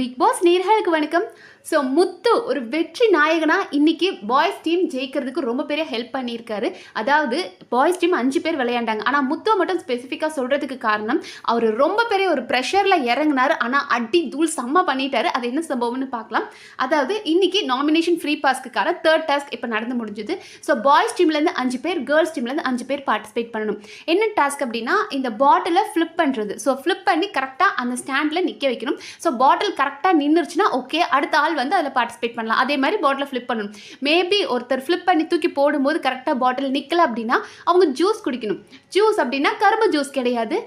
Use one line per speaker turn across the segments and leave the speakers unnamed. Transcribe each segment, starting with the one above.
Big pass நேர்களுக்கு வணக்கம். So முத்து ஒரு வெற்றி நாயகனா இன்னைக்கு பாய்ஸ் டீம் ஜெயிக்கிறதுக்கு ரொம்ப பெரிய ஹெல்ப் பண்ணியிருக்காரு. அதாவது பாய்ஸ் டீம் அஞ்சு பேர் விளையாண்டாங்க. ஆனால் முத்துவை மட்டும் ஸ்பெசிஃபிக்காக சொல்கிறதுக்கு காரணம் அவர் ரொம்ப பெரிய ஒரு ப்ரெஷரில் இறங்கினார். ஆனால் அடி தூள் செம்ம பண்ணிட்டாரு. அது என்ன சம்பவம்னு பார்க்கலாம். அதாவது இன்னைக்கு நாமினேஷன் ஃப்ரீ பாஸ்க்குக்கான தேர்ட் டாஸ்க் இப்போ நடந்து முடிஞ்சுது. ஸோ பாய்ஸ் டீம்லேருந்து அஞ்சு பேர் கேர்ள்ஸ் டீம்லேருந்து அஞ்சு பேர் பார்ட்டிசிபேட் பண்ணணும். என்ன டாஸ்க் அப்படின்னா இந்த பாட்டிலை ஃப்ளிப் பண்ணுறது ஸோ ஃப்ளிப் பண்ணி கரெக்டாக அந்த ஸ்டாண்டில் நிற்க வைக்கணும். ஸோ பாட்டில் கரெக்ட் கரெக்டாக நின்றுச்சுன்னா ஓகே அடுத்த ஆள் வந்து அதில் பார்ட்டிசிபேட் பண்ணலாம். அதே மாதிரி பாட்டிலை ஃப்ளிப் பண்ணணும். மேபி ஒருத்தர் ஃப்ளிப் பண்ணி தூக்கி போடும்போது கரெக்டாக பாட்டில் நிற்கல அப்படின்னா அவங்க ஜூஸ் குடிக்கணும். ஜூஸ் அப்படின்னா கரும்பு ஜூஸ் கிடையாது.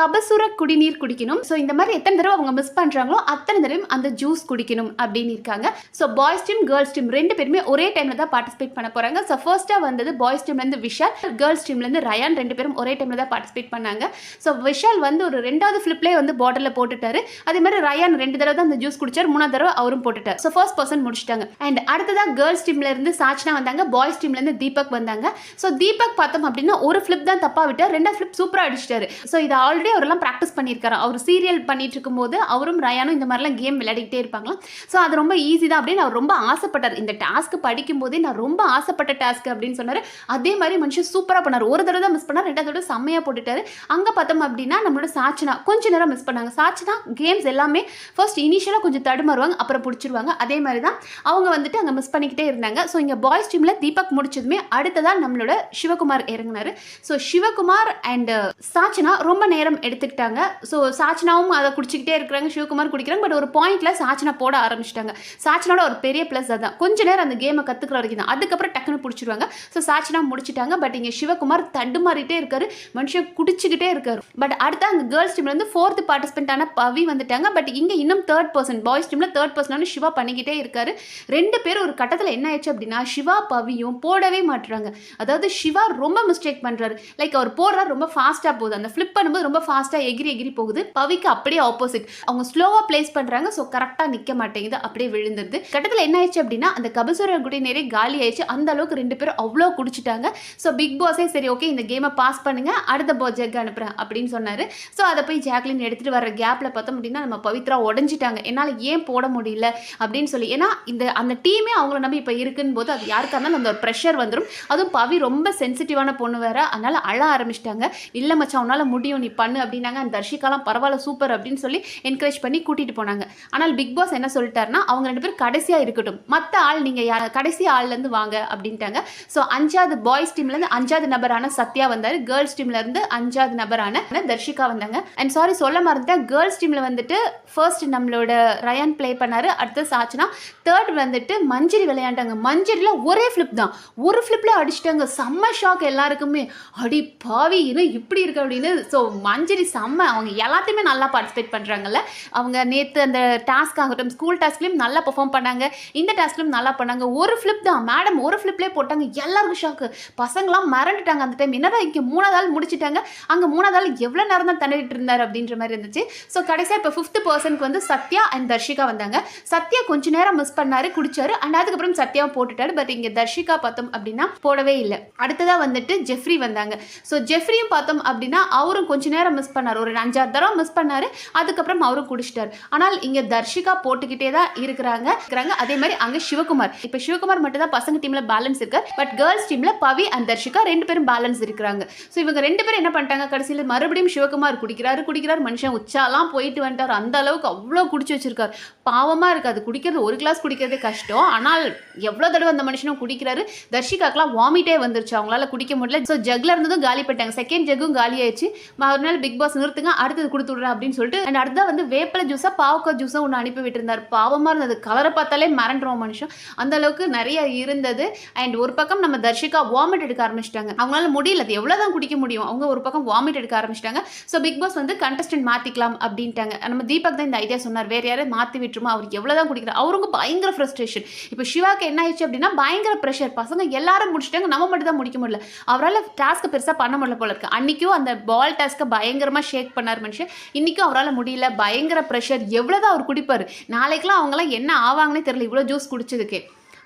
கபசுர குடிநீர் குடிக்கணும். ஸோ இந்த மாதிரி எத்தனை தடவை அவங்க மிஸ் பண்ணுறாங்களோ அத்தனை தடவையும் அந்த ஜூஸ் குடிக்கணும் அப்படின்னு இருக்காங்க. So boys team girls team ரெண்டு பேருமே ஒரே டைமில் தான் பார்ட்டிசிபேட் பண்ண போகிறாங்க ஸோ ஃபர்ஸ்ட்டாக வந்தது பாய்ஸ் டீம்லேருந்து விஷால் கேர்ள்ஸ் டீம்லேருந்து ரயான் ரெண்டு பேரும் ஒரே டைமில் தான் பார்ட்டிசிபேட் பண்ணாங்க. ஸோ விஷால் வந்து ஒரு ரெண்டாவது ஃப்ளிப்லேயே வந்து பாட்டிலில் போட்டுட்டாரு. அதே மாதிரி ரயான் ரெண்டு தடவை தான் அந்த ஜூஸ் குடிச்சார். மூணாவது தடவை அவரும் போட்டுட்டார். ஸோ ஃபர்ஸ்ட் பர்சன் முடிச்சிட்டாங்க. அண்ட் அடுத்ததாக கேர்ள்ஸ் டீம்லேருந்து சாச்சனா வந்தாங்க. பாய்ஸ் டீம்லேருந்து தீபக் வந்தாங்க. ஸோ தீபக் பார்த்தோம் அப்படின்னா ஒரு ஃபிளிப் தான் தப்பாக விட்டார். ரெண்டாவது ஃபிளிப் சூப்பராக அடிச்சிட்டாரு. ஸோ இது ஆல்ரெடி அவரெல்லாம் ப்ராக்டிஸ் பண்ணியிருக்காரு. அவர் சீரியல் பண்ணிட்டு இருக்கும்போது அவரும் ரயானும் இந்த மாதிரிலாம் கேம் விளையாடிக்கிட்டே இருப்பாங்களாம். ஸோ அது ரொம்ப ஈஸி தான் அப்படின்னு அவர் ரொம்ப ஆசைப்பட்டார். இந்த டாஸ்க் படிக்கும்போதே நான் ரொம்ப ஆசைப்பட்ட டாஸ்க் அப்படின்னு சொன்னார். அதே மாதிரி மனுஷன் சூப்பராக பண்ணார். ஒரு தடவை தான் மிஸ் பண்ணார். ரெண்டாவது தடவை செம்மையாக போட்டுட்டாரு. அங்கே பார்த்தோம் அப்படின்னா நம்மளோட சாச்சனா கொஞ்ச நேரம் மிஸ் பண்ணாங்க. சாட்சினா கேம்ஸ் எல்லாமே ஃபர்ஸ்ட் இனிஷியலாக கொஞ்சம் தடுமாறுவாங்க. அப்புறம் பிடிச்சிருவாங்க. அதே மாதிரி தான் அவங்க வந்துட்டு அங்கே மிஸ் பண்ணிக்கிட்டே இருந்தாங்க. ஸோ இங்கே பாய்ஸ் டீமில் தீபக் முடிச்சதுமே அடுத்ததாக நம்மளோட சிவகுமார் இறங்குனாரு. ஸோ சிவகுமார் அண்ட் சாச்சனா ரொம்ப நேரம் எடுத்துக்கிட்டாங்க. ஸோ சாச்சனாவும் அதை குடிச்சிக்கிட்டே இருக்கிறாங்க. சிவகுமார் குடிக்கிறாங்க. பட் ஒரு பாயிண்ட்ல சாச்சனா போட ஆரம்பிச்சிட்டாங்க. சாச்சனோட ஒரு பெரிய ப்ளஸ் அதான். கொஞ்ச நேரம் அந்த கேமை கற்றுக்கிற வரைக்கும் தான் அதுக்கப்புறம் டக்குன்னு பிடிச்சிருவாங்க. ஸோ சாச்சனா முடிச்சிட்டாங்க. பட் இங்கே சிவகுமார் தடுமாறிட்டே இருக்காரு. மனுஷன் குடிச்சிக்கிட்டே இருக்காரு. பட் அடுத்து அங்கே கேர்ள்ஸ் டீம்லேருந்து ஃபோர்த் பார்ட்டிசிபென்ட்டான பவி வந்துட்டாங்க. பட் இங்கே இன்னும் தேர்ட் பர்சன் பாய்ஸ் டீமில் தேர்ட் பர்சனான சிவா பண்ணிக்கிட்டே இருக்காரு. ரெண்டு பேரும் ஒரு கட்டத்தில் என்ன ஆயிடுச்சு அப்படின்னா சிவா பவியும் போடவே மாட்டுறாங்க. அதாவது சிவா ரொம்ப மிஸ்டேக் பண்ணுறாரு லைக் அவர் போடுறாரு ரொம்ப ஃபாஸ்ட்டாக போகுது. அந்த ஃப்ளிப் பண்ணும்போது ரொம்ப ஃபாஸ்ட்டாக எகிரி எகிரி போகுது. பவிக்கு அப்படியே ஆப்போசிட் அவங்க ஸ்லோவாக பிளேஸ் பண்ணுறாங்க ஸோ கரெக்டாக நிற்க மாட்டேங்குது அப்படியே விழுந்துருது. கட்டத்தில் என்ன ஆயிடுச்சு அப்படின்னா அந்த கபசுரர் குடி நிறைய காலி ஆயிடுச்சு. அந்த அளவுக்கு ரெண்டு பேரும் அவ்வளோ குடிச்சிட்டாங்க. ஸோ பிக் பாஸே சரி ஓகே இந்த கேமை பாஸ் பண்ணுங்க அடுத்த போ ஜக் அனுப்புகிறேன் அப்படின்னு சொன்னார். ஸோ அதை போய் ஜாக்லின் எடுத்துகிட்டு வர கேப்பில் பார்த்தோம் அப்படின்னா நம்ம பவித்ரா உடஞ்சிட்டாங்க. என்னால் ஏன் போட முடியல? அப்படின்னு சொல்லி. ஏன்னா இந்த அந்த டீமே அவங்கள நம்பி இப்போ இருக்குன்னு போது அது யாருக்காக இருந்தாலும் அந்த ஒரு ப்ரெஷர் வந்துடும் அதுவும் பவி ரொம்ப சென்சிட்டிவான பொண்ணு வேற. அதனால் அழ ஆரம்பிச்சிட்டாங்க. இல்லை மச்சான் உன்னால் முடியும் நீ பண்ண அப்படின்னாங்க. அந்த தர்ஷிகாலாம் பரவாயில்ல சூப்பர் அப்படின்னு சொல்லி என்கரேஜ் பண்ணி கூட்டிகிட்டு போனாங்க. ஆனால் பிக் பாஸ் என்ன சொல்லிட்டாருன்னா அவங்க ரெண்டு பேரும் கடைசியாக இருக்கட்டும். மற்ற ஆள் நீங்கள் யார் கடைசி ஆள்லேருந்து வாங்க அப்படின்ட்டாங்க. ஸோ அஞ்சாவது பாய்ஸ் டீம்லேருந்து அஞ்சாவது நபரான சத்யா வந்தார். கேர்ள்ஸ் டீம்லேருந்து அஞ்சாவது நபரான தர்ஷிகா வந்தாங்க. அண்ட் சாரி சொல்ல மறந்துட்டேன். கேர்ள்ஸ் டீமில் வந்துட்டு ஃபர்ஸ்ட் நம்மளோட ரயான் ப்ளே பண்ணார். அடுத்து சாச்சுனா. தேர்ட் வந்துட்டு மஞ்சரி விளையாண்டாங்க. மஞ்சரியில் ஒரே ஃப்ளிப் தான். ஒரு ஃப்ளிப்பில் அடிச்சிட்டாங்க. செம்ம ஷாக் எல்லாருக்குமே. அடி பாவி இன்னும் இப்படி இருக்கு அப்படின்னு. ஸோ மஞ்சரி செம்ம. அவங்க எல்லாத்தையுமே நல்லா பார்ட்டிசிபேட் பண்ணுறாங்கல்ல அவங்க நேற்று அந்த டாஸ்க் ஆகட்டும் ஸ்கூல் டாஸ்க்லேயும் நல்லா பெர்ஃபார்ம் பண்ணாங்க. இந்த டாஸ்க்லேயும் நல்லா பண்ணாங்க. ஒரு ஃப்ளிப் தான். மேடம் ஒரு ஃப்ளிப்லேயே போட்டாங்க. எல்லாருக்கும் ஷாக்கு பசங்களாம் மறந்துட்டாங்க அந்த டைம் என்னதான் இங்கே மூணாவது ஆள் முடிச்சிட்டாங்க. அங்கே மூணாவது ஆள் எவ்வளோ நேரம் தான் தண்ணிட்டு இருந்தார் அப்படின்ற மாதிரி இருந்துச்சு. ஸோ கடைசியாக இப்போ ஃபிஃப்த் பர்சனுக்கு வந்து சத்யா அண்ட் தர்ஷிகா வந்தாங்க. சத்யா கொஞ்ச நேரம் மிஸ் பண்ணார் குடிச்சாரு. அண்ட் அதுக்கப்புறம் சத்யாவும் போட்டுட்டாரு. பட் இங்கே தர்ஷிகா பார்த்தோம் அப்படின்னா போடவே இல்லை. அடுத்ததாக வந்துட்டு ஜெஃப்ரி வந்தாங்க. ஸோ ஜெஃப்ரியும் பார்த்தோம் அப்படின்னா அவரும் கொஞ்ச நேரம் மிஸ் பண்ணார். ஒரு அஞ்சாறு தடவை மிஸ் பண்ணாரு. அதுக்கப்புறம் அவரும் குடிச்சிட்டார். ஆனால் இங்கே தர்ஷிகா போட்டுக்கிட்டே தான் இருக்கிறாங்க. இருக்கிறாங்க. அதே மாதிரி அங்கே சிவகுமார். இப்போ சிவகுமார் மட்டும் தான் பசங்க டீமில் பேலன்ஸ் இருக்கார் பட் கேர்ள்ஸ் டீமில் பவி அண்ட் தர்ஷிகா ரெண்டு பேரும் பேலன்ஸ் இருக்கிறாங்க. ஸோ இவங்க ரெண்டு பேரும் என்ன பண்ணிட்டாங்க? கடைசியில் மறுபடியும் சிவகுமார் குடிக்கிறாரு குடிக்கிறார். மனுஷன் உச்சாலாம் போயிட்டு வந்துட்டார். அந்த அளவுக்கு அவ்வளோ குடிச்சு வச்சிருக்கார். பாவமாக இருக்குது. அது குடிக்கிறது ஒரு கிளாஸ் குடிக்கிறதே கஷ்டம். ஆனால் எவ்வளோ தடவை அந்த மனுஷனும் குடிக்கிறாரு. தர்ஷிகாக்கெலாம் வாமிட்டே வந்துருச்சு. அவங்களால குடிக்க முடியல. ஸோ ஜக்ல இருந்ததும் காலி பண்ணிட்டாங்க. செகண்ட் ஜக்கும் காலி ஆயிடுச்சு மறுநாள் பிக் பாஸ் நிறுத்துங்க அடுத்தது கொடுத்து விடுறேன் அப்படின்னு சொல்லிட்டு அண்ட் அடுத்தா வந்து வேப்பில ஜூஸாக பாவக்காய் ஜூஸாக ஒன்று அனுப்பி விட்டுருந்தார். பாவமாக இருந்தது. கலரை பார்த்தாலே மறண்டுறோம் மனுஷன். அந்த அளவுக்கு நிறைய இருந்தது. அண்ட் ஒரு பக்கம் நம்ம தர்ஷிகா வாமிட் எடுக்க ஆரம்பிச்சிட்டாங்க. அவங்களால முடியல. அது எவ்வளோ தான் குடிக்க முடியும். அவங்க ஒரு பக்கம் வாமிட் எடுக்க ஆரம்பிச்சிட்டாங்க. ஸோ பிக் பாஸ் வந்து கண்டஸ்டன்ட் மாற்றிக்கலாம் அப்படின்ட்டாங்க. நம்ம தீபக் தான் இந்த ஐடியா சொன்னார். வேறு யாரும் மாற்றி விட்டுருமா? அவர் எவ்வளோ தான் குடிக்கிறார். அவருக்கு பயங்கர ஃப்ரஸ்ட்ரேஷன் இப்போ சிவாக்கு என்ன ஆயிடுச்சு அப்படின்னா பயங்கர ப்ரெஷர் பசங்க எல்லாரும் முடிச்சிட்டாங்க. நம்ம மட்டும் தான் முடிக்க முடியல. அவரால் டாஸ்க்கு பெருசாக பண்ண முடியல போல இருக்கு. அன்னைக்கும் அந்த பால் டாஸ்க்கை பயங்கரமாக ஷேக் பண்ணார் மனுஷன். இன்றைக்கும் அவரால் முடியல. பயங்கர ப்ரெஷர் எவ்வளோதான் அவர் குடிப்பார். நாளைக்கெலாம் அவங்களாம் என்ன ஆவாங்கன்னே தெரியல. இவ்வளோ ஜூஸ் குடிச்சதுக்கு.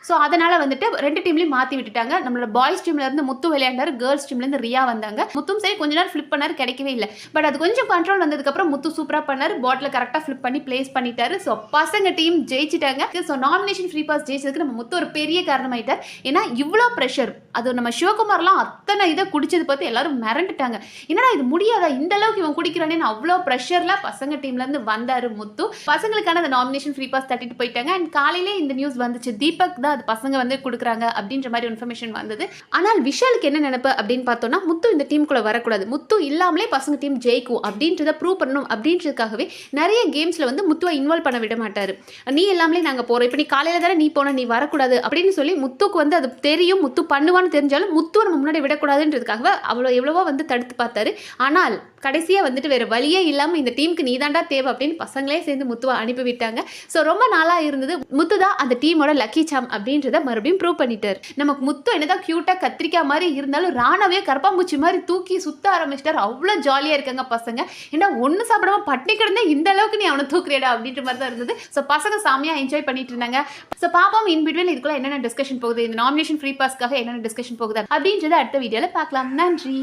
ஸோ அதனால் வந்துட்டு ரெண்டு டீம்லையும் மாற்றி விட்டுட்டாங்க. நம்மளோட பாய்ஸ் டீம்ல இருந்து முத்து விளையாண்டார் கேர்ள்ஸ் டீம்லேருந்து ரியா வந்தாங்க. முத்தும் சரி கொஞ்ச நேரம் ஃப்ளிப் பண்ணார் கிடைக்கவே இல்லை. பட் அது கொஞ்சம் கண்ட்ரோல் வந்ததுக்கப்புறம் முத்து சூப்பராக பண்ணார். பாட்டில் கரெக்டாக ஃப்ளிப் பண்ணி ப்ளேஸ் பண்ணிட்டாரு. ஸோ பசங்க டீம் ஜெயிச்சிட்டாங்க. ஸோ நாமினேஷன் ஃப்ரீ பாஸ் ஜெயிச்சதுக்கு நம்ம முத்து ஒரு பெரிய காரணமாயிட்டார். ஏன்னா இவ்வளோ ப்ரெஷர் அது நம்ம சிவகுமார்லாம் அத்தனை இதை குடிச்சது பார்த்து எல்லாரும் மிரண்டுட்டாங்க. என்னடா இது முடியாதா? இந்த அளவுக்கு இவன் குடிக்கிறானேன்னு அவ்வளோ ப்ரெஷரில் பசங்க டீம்லேருந்து வந்தார் முத்து. பசங்களுக்கான அந்த நாமினேஷன் ஃப்ரீ பாஸ் தட்டிட்டு போயிட்டாங்க. அண்ட் காலையிலே இந்த நியூஸ் வந்துச்சு. தீபக் தான் அது பசங்க வந்து கொடுக்குறாங்க அப்படின்ற மாதிரி இன்ஃபர்மேஷன் வந்தது. ஆனால் விஷாலுக்கு என்ன நினைப்பு அப்படின்னு பார்த்தோம்னா முத்து இந்த டீமுக்குள்ளே வரக்கூடாது. முத்து இல்லாமலே பசங்க டீம் ஜெயிக்கும் அப்படின்றத ப்ரூவ் பண்ணணும் அப்படின்றதுக்காகவே நிறைய கேம்ஸில் வந்து முத்துவை இன்வால்வ் பண்ண விட மாட்டார். நீ எல்லாமே நாங்கள் போகிறோம் இப்போ நீ காலையில் தானே நீ போன நீ வரக்கூடாது அப்படின்னு சொல்லி முத்துக்கு வந்து அது தெரியும் முத்து பண்ணுவான்னு தெரிஞ்சாலும் முத்துவை நம்ம முன்னாடி விடக்கூடாதுன்றதுக்காக அவ்வளோ எவ்வளவோ வந்து தடுத்து பார்த்தாரு. ஆனால் கடைசியாக வந்துட்டு வேறு வழியே இல்லாமல் இந்த டீமுக்கு நீதாண்டா தேவை அப்படின்னு பசங்களே சேர்ந்து முத்துவை அனுப்பிவிட்டாங்க. ஸோ ரொம்ப நாளாக இருந்தது முத்து தான் அந்த டீமோட லக்கி சாம் அப்படின்றத மறுபடியும் ப்ரூவ் பண்ணிட்டார். நமக்கு முத்து என்னதான் க்யூட்டாக கத்திரிக்காய் மாதிரி இருந்தாலும் ராணவே கரப்பாம்பூச்சி மாதிரி தூக்கி சுத்த ஆரம்பிச்சிட்டார். அவ்வளோ ஜாலியாக இருக்காங்க பசங்க. ஏன்னா ஒன்று சாப்பிடாம பட்டினி கிடந்தா இந்த அளவுக்கு நீ அவனை தூக்குறியடா அப்படின்ற மாதிரி தான் இருந்தது. ஸோ பசங்க சாமியாக என்ஜாய் பண்ணிட்டு இருந்தாங்க. ஸோ பாப்பாவும் இன்பிட்வீன் இதுக்குள்ள என்னென்ன டிஸ்கஷன் போகுது? இந்த நாமினேஷன் ஃப்ரீ பாஸ்க்காக என்னென்ன டிஸ்கஷன் போகுது? அப்படின்றத அடுத்த வீடியோவில் பார்க்கலாம். நன்றி.